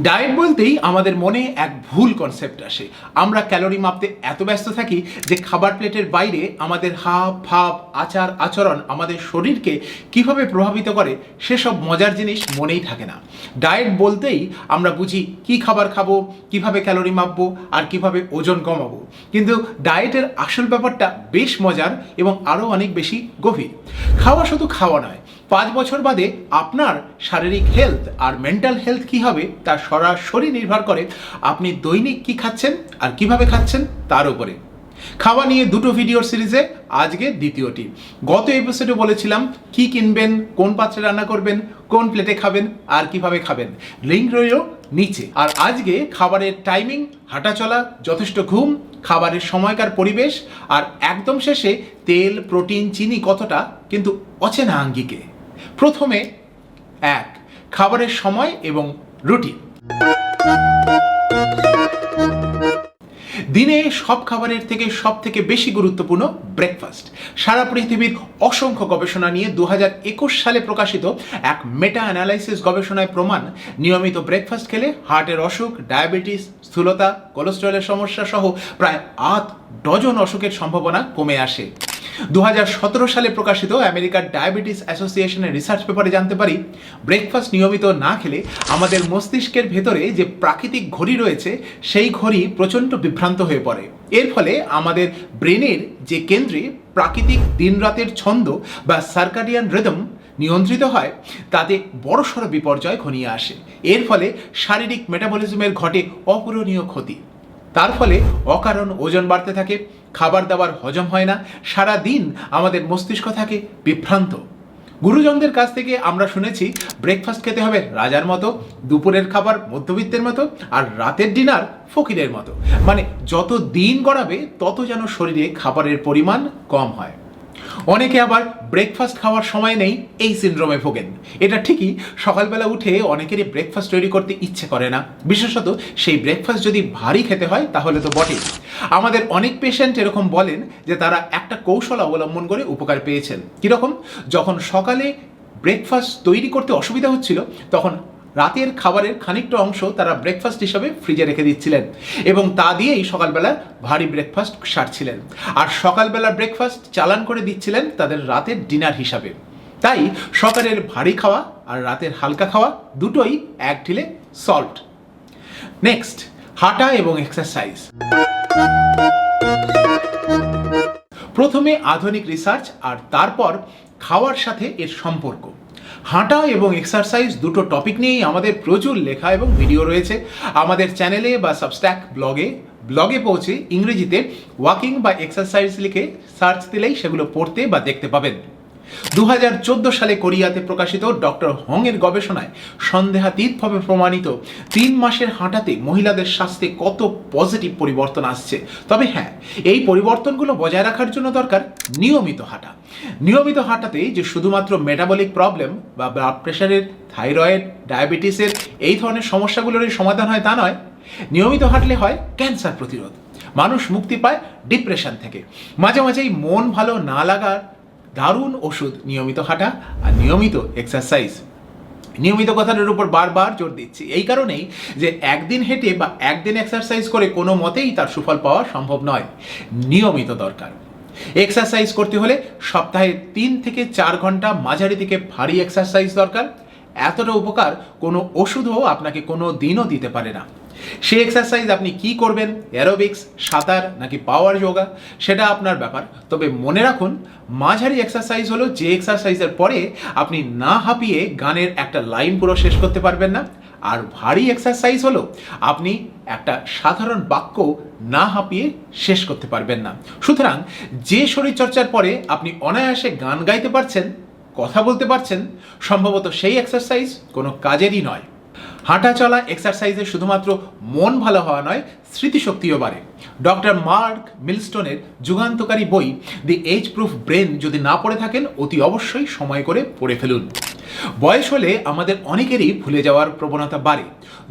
Diet বলতেই আমাদের মনে এক ভুল কনসেপ্ট আসে। আমরা ক্যালোরি মাপতে এত ব্যস্ত থাকি যে খাবার প্লেটের বাইরে আমাদের হাব, ভাব, আচার, আচরণ আমাদের শরীরকে কীভাবে প্রভাবিত করে সেসব মজার জিনিস মনেই থাকে না। ডায়েট বলতেই আমরা বুঝি কি খাবার খাব, কীভাবে ক্যালোরি মাপবো আর কীভাবে ওজন কমাবো। কিন্তু ডায়েটের আসল ব্যাপারটা বেশ মজার এবং আরও অনেক বেশি গভীর। খাওয়া শুধু খাওয়া নয় পাঁচ বছর বাদে আপনার শারীরিক হেলথ আর মেন্টাল হেলথ কি হবে তা সরাসরি নির্ভর করে আপনি দৈনিক কি খাচ্ছেন আর কীভাবে খাচ্ছেন তার উপরে। খাওয়া নিয়ে দুটো ভিডিওর সিরিজে আজকে দ্বিতীয়টি। গত এপিসোডে বলেছিলাম কি কিনবেন, কোন পাত্রে রান্না করবেন, কোন প্লেটে খাবেন আর কীভাবে খাবেন। লিঙ্ক রইল নিচে। আর আজকে খাবারের টাইমিং হাঁটাচলা যথেষ্ট ঘুম, খাবারের সময়কার পরিবেশ আর একদম শেষে তেল প্রোটিন চিনি কতটা কিন্তু অচেনা আঙ্গিকে। প্রথমে এক, খাবারের সময় এবং রুটিন। দিনে সব খাবারের থেকে সব থেকে বেশি গুরুত্বপূর্ণ ব্রেকফাস্ট সারা পৃথিবীর অসংখ্য গবেষণা নিয়ে দু হাজার একুশ সালে প্রকাশিত এক মেটা অ্যানালাইসিস গবেষণায় প্রমাণ, নিয়মিত ব্রেকফাস্ট খেলে হার্টের অসুখ ডায়াবেটিস স্থূলতা কোলেস্টেরলের সমস্যা সহ প্রায় আট ডজন অসুখের সম্ভাবনা কমে আসে। দু হাজার সতেরো সালে প্রকাশিত আমেরিকার ডায়াবেটিস অ্যাসোসিয়েশনের রিসার্চ পেপারে জানতে পারি, ব্রেকফাস্ট নিয়মিত না খেলে আমাদের মস্তিষ্কের ভেতরে যে প্রাকৃতিক ঘড়ি রয়েছে, সেই ঘড়ি প্রচণ্ড বিভ্রান্ত হয়ে পড়ে। এর ফলে আমাদের ব্রেনের যে কেন্দ্রে প্রাকৃতিক দিনরাতের ছন্দ বা সার্কাডিয়ান রিদম নিয়ন্ত্রিত হয়, তাতে বড়সড় বিপর্যয় ঘনিয়ে আসে। এর ফলে শারীরিক মেটাবলিজমের ঘটে অপূরণীয় ক্ষতি। তার ফলে অকারণ ওজন বাড়তে থাকে, খাবার দাবার হজম হয় না, সারা দিন আমাদের মস্তিষ্ক থাকে বিভ্রান্ত। গুরুজনদের কাছ থেকে আমরা শুনেছি ব্রেকফাস্ট খেতে হবে রাজার মতো, দুপুরের খাবার মধ্যবিত্তের মতো, আর রাতের ডিনার ফকিরের মতো। মানে যত দিন গড়াবে, তত যেন শরীরে খাবারের পরিমাণ কম হয়। অনেকে আবার ব্রেকফাস্ট খাওয়ার সময় নেই, এই সিন্ড্রোমে ভোগেন। এটা ঠিকই, সকালবেলা উঠে অনেকেরই ব্রেকফাস্ট তৈরি করতে ইচ্ছে করে না। বিশেষত সেই ব্রেকফাস্ট যদি ভারী খেতে হয়, তাহলে তো বটেই। আমাদের অনেক পেশেন্ট এরকম বলেন যে তারা একটা কৌশল অবলম্বন করে উপকার পেয়েছেন। কীরকম? যখন সকালে ব্রেকফাস্ট তৈরি করতে অসুবিধা হচ্ছিল, তখন রাতের খাবারের খানিকটা অংশ তারা ব্রেকফাস্ট হিসাবে ফ্রিজে রেখে দিচ্ছিলেন এবং তা দিয়েই সকালবেলা ভারী ব্রেকফাস্ট সারছিলেন। আর সকালবেলা ব্রেকফাস্ট চালান করে দিচ্ছিলেন তাদের রাতের ডিনার হিসাবে। তাই সকালের ভারী খাওয়া আর রাতের হালকা খাওয়া দুটোই এক ঢিলে সল্ট নেক্সট হাঁটা এবং এক্সারসাইজ প্রথমে আধুনিক রিসার্চ আর তারপর খাওয়ার সাথে এর সম্পর্ক। হাঁটা এবং এক্সারসাইজ দুটো টপিক নিয়েই আমাদের প্রচুর লেখা এবং ভিডিও রয়েছে। আমাদের চ্যানেলে বা সাবস্ট্যাক ব্লগে ব্লগে পৌঁছে ইংরেজিতে ওয়াকিং বা এক্সারসাইজ লিখে সার্চ দিলেই সেগুলো পড়তে বা দেখতে পাবেন। দু হাজার চোদ্দ সালে কোরিয়াতে প্রকাশিত ডক্টর হং এর গবেষণায় সন্দেহাতীতভাবে প্রমাণিত তিন মাসের হাঁটাতে মহিলাদের স্বাস্থ্যে কত পজিটিভ পরিবর্তন আসছে। তবে হ্যাঁ এই পরিবর্তনগুলো বজায় রাখার জন্য দরকার নিয়মিত হাঁটা। নিয়মিত হাঁটাতে যে শুধুমাত্র মেটাবলিক প্রবলেম বা ব্লাড প্রেশারের থাইরয়েড ডায়াবেটিসের এই ধরনের সমস্যাগুলোর সমাধান হয় তা নয়। নিয়মিত হাঁটলে হয় ক্যান্সার প্রতিরোধ। মানুষ মুক্তি পায় ডিপ্রেশন থেকে। মাঝে মাঝেই মন ভালো না লাগার দারুণ ওষুধ নিয়মিত হাঁটা আর নিয়মিত এক্সারসাইজ নিয়মিত কথাটার উপর বারবার জোর দিচ্ছি। এই কারণেই যে একদিন হেঁটে বা একদিন এক্সারসাইজ করে কোনো মতেই তার সুফল পাওয়া সম্ভব নয়। নিয়মিত দরকার। এক্সারসাইজ করতে হলে সপ্তাহে তিন থেকে চার ঘণ্টা মাঝারি থেকে ভারী এক্সারসাইজ দরকার। এতটা উপকার কোনো ওষুধও আপনাকে কোনো দিনও দিতে পারে না। সেই এক্সারসাইজ আপনি কি করবেন? অ্যারোবিক্স সাঁতার নাকি পাওয়ার যোগা সেটা আপনার ব্যাপার। তবে মনে রাখুন, মাঝারি এক্সারসাইজ হলো যে এক্সারসাইজের পরে আপনি না হাঁপিয়ে গানের একটা লাইন পুরো শেষ করতে পারবেন না। আর ভারী এক্সারসাইজ হলো, আপনি একটা সাধারণ বাক্য না হাঁপিয়ে শেষ করতে পারবেন না। সুতরাং যে শরীরচর্চার পরে আপনি অনায়াসে গান গাইতে পারছেন, কথা বলতে পারছেন, সম্ভবত সেই এক্সারসাইজ কোনো কাজেরই নয়। হাঁটা চলা এক্সারসাইজে শুধুমাত্র মন ভালো হওয়া নয়, স্মৃতিশক্তিও বাড়ে। ডক্টর মার্ক মিলস্টোনের যুগান্তকারী বই দি এজ প্রুফ ব্রেন যদি না পড়ে থাকেন, অতি অবশ্যই সময় করে পড়ে ফেলুন। বয়স হলে আমাদের অনেকেরই ভুলে যাওয়ার প্রবণতা বাড়ে।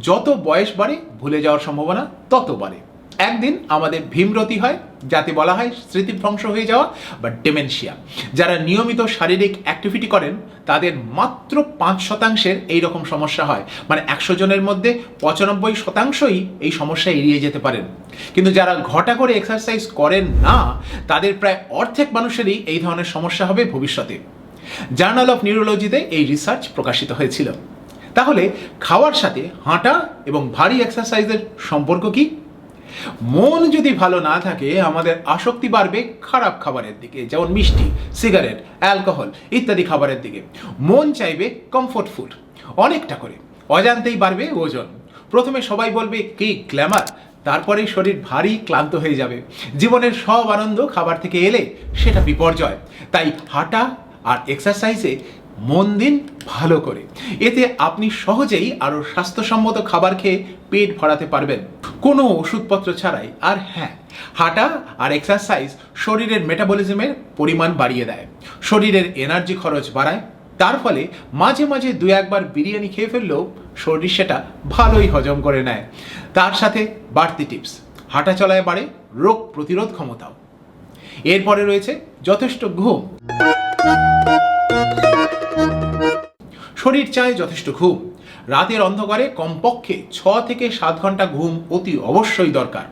যত বয়স বাড়ে, ভুলে যাওয়ার সম্ভাবনা তত বাড়ে। একদিন আমাদের ভীমরতি হয় যাতে বলা হয় স্মৃতিভ্রংশ হয়ে যাওয়া বা ডেমেনশিয়া যারা নিয়মিত শারীরিক অ্যাক্টিভিটি করেন, তাদের মাত্র পাঁচ শতাংশের এই রকম সমস্যা হয়। মানে একশো জনের মধ্যে পঁচানব্বই শতাংশই এই সমস্যা এড়িয়ে যেতে পারেন। কিন্তু যারা ঘটা করে এক্সারসাইজ করেন না, তাদের প্রায় অর্ধেক মানুষেরই এই ধরনের সমস্যা হবে ভবিষ্যতে। জার্নাল অফ নিউরোলজিতে এই রিসার্চ প্রকাশিত হয়েছিল। তাহলে খাওয়ার সাথে হাঁটা এবং ভারী এক্সারসাইজের সম্পর্ক কি? মন যদি ভালো না থাকে, আমাদের আসক্তি বাড়বে খারাপ খাবারের দিকে, যেমন মিষ্টি, সিগারেট, অ্যালকোহল ইত্যাদি খাবারের দিকে। মন চাইবে কমফোর্ট ফুড অনেকটা করে, অজান্তেই বাড়বে ওজন। প্রথমে সবাই বলবে, কি গ্ল্যামার তারপরেই শরীর ভারী ক্লান্ত হয়ে যাবে। জীবনের সব আনন্দ খাবার থেকে এলে সেটা বিপর্যয়। তাই হাঁটা আর এক্সারসাইজে মন দিন ভালো করে। এতে আপনি সহজেই আরও স্বাস্থ্যসম্মত খাবার খেয়ে পেট ভরাতে পারবেন। কোনো ওষুধপত্র ছাড়াই। আর হ্যাঁ হাঁটা আর এক্সারসাইজ শরীরের মেটাবলিজমের পরিমাণ বাড়িয়ে দেয়। শরীরের এনার্জি খরচ বাড়ায়। তার ফলে মাঝে মাঝে দু একবার বিরিয়ানি খেয়ে ফেললেও শরীর সেটা ভালোই হজম করে নেয়। তার সাথে বাড়তি টিপস হাঁটা চলায় বাড়ে রোগ প্রতিরোধ ক্ষমতাও। এরপরে রয়েছে যথেষ্ট ঘুম। শরীর চায় যথেষ্ট ঘুম। রাতের অন্ধকারে কমপক্ষে ছ থেকে সাত ঘণ্টা ঘুম অতি অবশ্যই দরকার।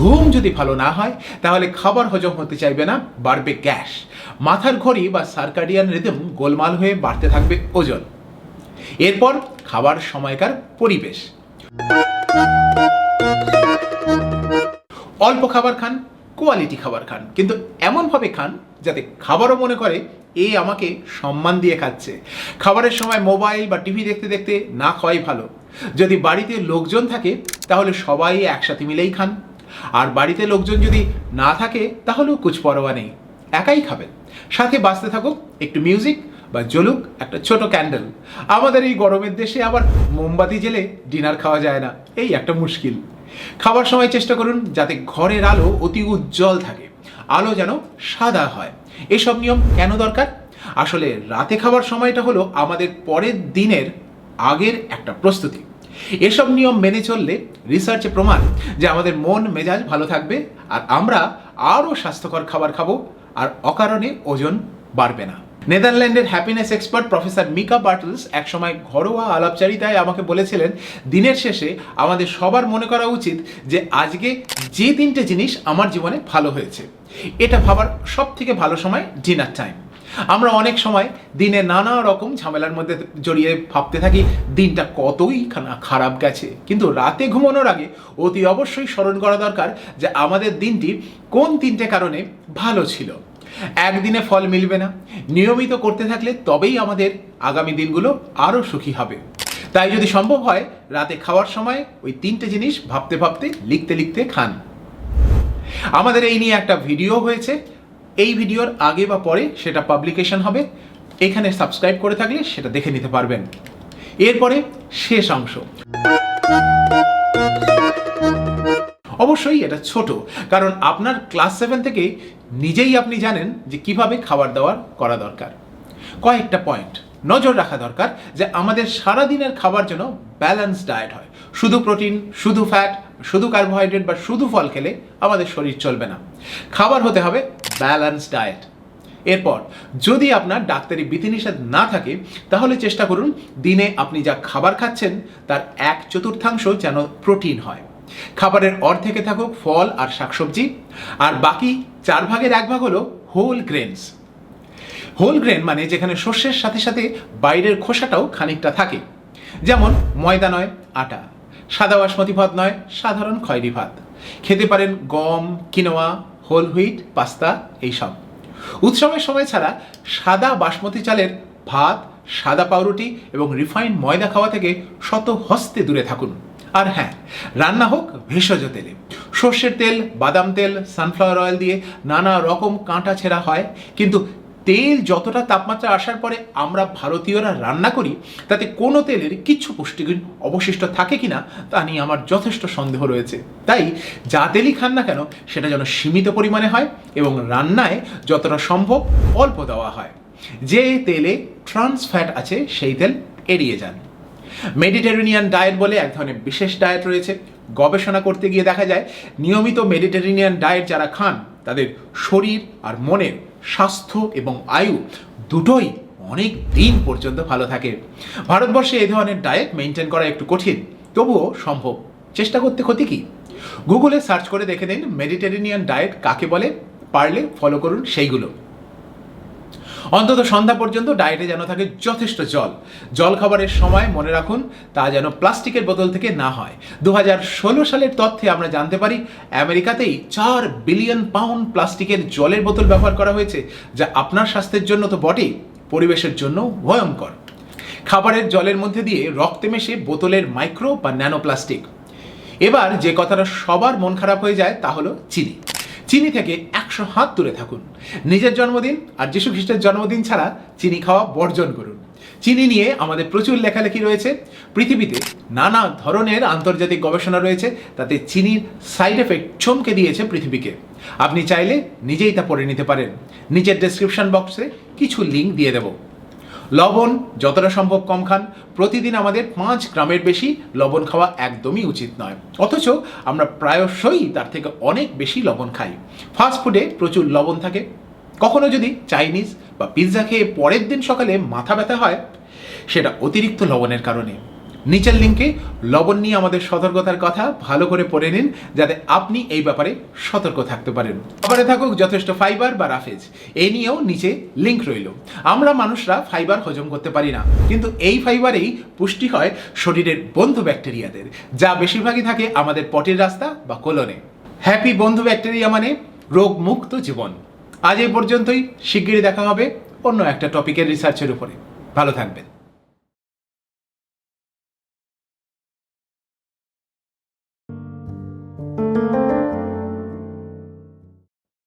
ঘুম যদি ভালো না হয়, তাহলে খাবার হজম হতে চাইবে না, বাড়বে গ্যাস। মাথার ঘড়ি বা সার্কাডিয়ান রিদম গোলমাল হয়ে বাড়তে থাকবে ওজন। এরপর খাবার সময়কার পরিবেশ। অল্প খাবার খান কোয়ালিটি খাবার খান। কিন্তু এমনভাবে খান যাতে খাবারও মনে করে, এ আমাকে সম্মান দিয়ে খাচ্ছে। খাবারের সময় মোবাইল বা টিভি দেখতে দেখতে না খাওয়াই ভালো। যদি বাড়িতে লোকজন থাকে, তাহলে সবাই একসাথে মিলেই খান। আর বাড়িতে লোকজন যদি না থাকে, তাহলেও কুছ পরোয়া নেই। একাই খাবেন। সাথে বাঁচতে থাকুক, একটু মিউজিক বা জ্বলুক একটা ছোট ক্যান্ডেল আমাদের এই গরমের দেশে আবার মোমবাতি জেলে ডিনার খাওয়া যায় না। এই একটা মুশকিল। খাবার সময় চেষ্টা করুন যাতে ঘরের আলো অতি উজ্জ্বল থাকে। আলো যেন সাদা হয়। এসব নিয়ম কেন দরকার? আসলে রাতে খাবার সময়টা হলো আমাদের পরের দিনের আগের একটা প্রস্তুতি। এসব নিয়ম মেনে চললে রিসার্চে প্রমাণ যে আমাদের মন মেজাজ ভালো থাকবে আর আমরা আরও স্বাস্থ্যকর খাবার খাব আর অকারণে ওজন বাড়বে না। নেদারল্যান্ডের happiness expert professor Mika Bartels একসময় ঘরোয়া আলাপচারিতায় আমাকে বলেছিলেন, দিনের শেষে আমাদের সবার মনে করা উচিত যে আজকে যে তিনটে জিনিস আমার জীবনে ভালো হয়েছে। এটা ভাবার সব থেকে ভালো সময় ডিনার টাইম আমরা অনেক সময় দিনে নানা রকম ঝামেলার মধ্যে জড়িয়ে ভাবতে থাকি, দিনটা কতই খারাপ গেছে। কিন্তু রাতে ঘুমানোর আগে অতি অবশ্যই স্মরণ করা দরকার যে আমাদের দিনটি কোন তিনটে কারণে ভালো ছিল। একদিনে ফল মিলবে না। নিয়মিত করতে থাকলে তবেই আমাদের আগামী দিনগুলো আরও সুখী হবে। তাই যদি সম্ভব হয়, রাতে খাওয়ার সময় ওই তিনটে জিনিস ভাবতে ভাবতে, লিখতে লিখতে খান। আমাদের এই নিয়ে একটা ভিডিও হয়েছে। এই ভিডিওর আগে বা পরে সেটা পাবলিকেশন হবে। এখানে সাবস্ক্রাইব করে থাকলে সেটা দেখে নিতে পারবেন। এরপরে শেষ অংশ। অবশ্যই এটা ছোট, কারণ আপনার ক্লাস সেভেন থেকে নিজেই আপনি জানেন যে কীভাবে খাবার দাবার করা দরকার। কয়েকটা পয়েন্ট নজর রাখা দরকার যে আমাদের সারা দিনের খাবার যেন ব্যালেন্স ডায়েট হয়। শুধু প্রোটিন শুধু ফ্যাট শুধু কার্বোহাইড্রেট বা শুধু ফল খেলে আমাদের শরীর চলবে না। খাবার হতে হবে ব্যালেন্স ডায়েট এরপর, যদি আপনার ডাক্তারি বিধিনিষেধ না থাকে, তাহলে চেষ্টা করুন দিনে আপনি যা খাবার খাচ্ছেন, তার এক চতুর্থাংশ যেন প্রোটিন হয়। খাবারের অর্ধেকে থাকুক ফল আর শাকসবজি, আর বাকি চার ভাগের এক ভাগ হলো হোল গ্রেনস হোল গ্রেন মানে যেখানে শস্যের সাথে সাথে বাইরের খোসাটাও খানিকটা থাকে। যেমন ময়দা নয়, আটা। সাদা বাসমতি ভাত নয়, সাধারণ খয়েরি ভাত। খেতে পারেন গম কিনোয়া হোল হুইট পাস্তা, এইসব। উৎসবের সময় ছাড়া সাদা বাসমতি চালের ভাত, সাদা পাউরুটি এবং রিফাইন্ড ময়দা খাওয়া থেকে শত হস্তে দূরে থাকুন। আর হ্যাঁ রান্না হোক ভেষজ তেলে। সর্ষের তেল, বাদাম তেল সানফ্লাওয়ার অয়েল দিয়ে নানা রকম কাঁটা ছেঁড়া হয়। কিন্তু তেল যতটা তাপমাত্রা আসার পরে আমরা ভারতীয়রা রান্না করি, তাতে কোনো তেলের কিচ্ছু পুষ্টিগুণ অবশিষ্ট থাকে কিনা তা নিয়ে আমার যথেষ্ট সন্দেহ রয়েছে। তাই যা তেলই খান না কেন, সেটা যেন সীমিত পরিমাণে হয় এবং রান্নায় যতটা সম্ভব অল্প দেওয়া হয়। যে তেলে ট্রান্স ফ্যাট আছে, সেই তেল এড়িয়ে যান। মেডিটেরেনিয়ান ডায়েট বলে এক ধরনের বিশেষ ডায়েট রয়েছে। গবেষণা করতে গিয়ে দেখা যায়, নিয়মিত মেডিটেরেনিয়ান ডায়েট যারা খান, তাদের শরীর আর মনের স্বাস্থ্য এবং আয়ু দুটোই অনেক দিন পর্যন্ত ভালো থাকে। ভারতবর্ষে এই ধরনের ডায়েট মেনটেন করা একটু কঠিন, তবুও সম্ভব। চেষ্টা করতে ক্ষতি কি? গুগলে সার্চ করে দেখে নিন, মেডিটেরেনিয়ান ডায়েট কাকে বলে? পারলে ফলো করুন সেইগুলো। অন্তত সন্ধ্যা পর্যন্ত ডায়েটে যেন থাকে যথেষ্ট জল। জল খাবারের সময় মনে রাখুন, তা যেন প্লাস্টিকের বোতল থেকে না হয়। দু হাজার ষোলো সালের তথ্যে আমরা জানতে পারি, আমেরিকাতেই চার বিলিয়ন পাউন্ড প্লাস্টিকের জলের বোতল ব্যবহার করা হয়েছে, যা আপনার স্বাস্থ্যের জন্য তো বটেই, পরিবেশের জন্য ভয়ঙ্কর। খাবারের জলের মধ্যে দিয়ে রক্তে মেশে বোতলের মাইক্রো বা ন্যানো প্লাস্টিক এবার যে কথাটা সবার মন খারাপ হয়ে যায় তা হলো চিনি। চিনি থেকে একশো হাত দূরে থাকুন। নিজের জন্মদিন আর যীশু খ্রিস্টের জন্মদিন ছাড়া চিনি খাওয়া বর্জন করুন। চিনি নিয়ে আমাদের প্রচুর লেখালেখি রয়েছে। পৃথিবীতে নানা ধরনের আন্তর্জাতিক গবেষণা রয়েছে, তাতে চিনির সাইড এফেক্ট চমকে দিয়েছে পৃথিবীকে। আপনি চাইলে নিজেই তা পড়ে নিতে পারেন। নিচের ডেসক্রিপশন বক্সে কিছু লিঙ্ক দিয়ে দেবো। লবণ যতটা সম্ভব কম খান। প্রতিদিন আমাদের পাঁচ গ্রামের বেশি লবণ খাওয়া একদমই উচিত নয়। অথচ আমরা প্রায়শই তার থেকে অনেক বেশি লবণ খাই। ফাস্টফুডে প্রচুর লবণ থাকে। কখনো যদি চাইনিজ বা পিৎজা খেয়ে পরের দিন সকালে মাথা ব্যথা হয়, সেটা অতিরিক্ত লবণের কারণে। নিচের লিঙ্কে লবণ নিয়ে আমাদের সতর্কতার কথা ভালো করে পড়ে নিন, যাতে আপনি এই ব্যাপারে সতর্ক থাকতে পারেন। খাবারে থাকুক যথেষ্ট ফাইবার বা রাফেজ এই নিয়েও নিচে লিঙ্ক রইল। আমরা মানুষরা ফাইবার হজম করতে পারি না, কিন্তু এই ফাইবারেই পুষ্টি হয় শরীরের বন্ধু ব্যাকটেরিয়াদের যা বেশিরভাগই থাকে আমাদের পটের রাস্তা বা কোলনে। হ্যাপি বন্ধু ব্যাকটেরিয়া মানে রোগমুক্ত জীবন। আজ এই পর্যন্তই, শিগগিরই দেখা হবে অন্য একটা টপিকের রিসার্চের উপরে। ভালো থাকবেন।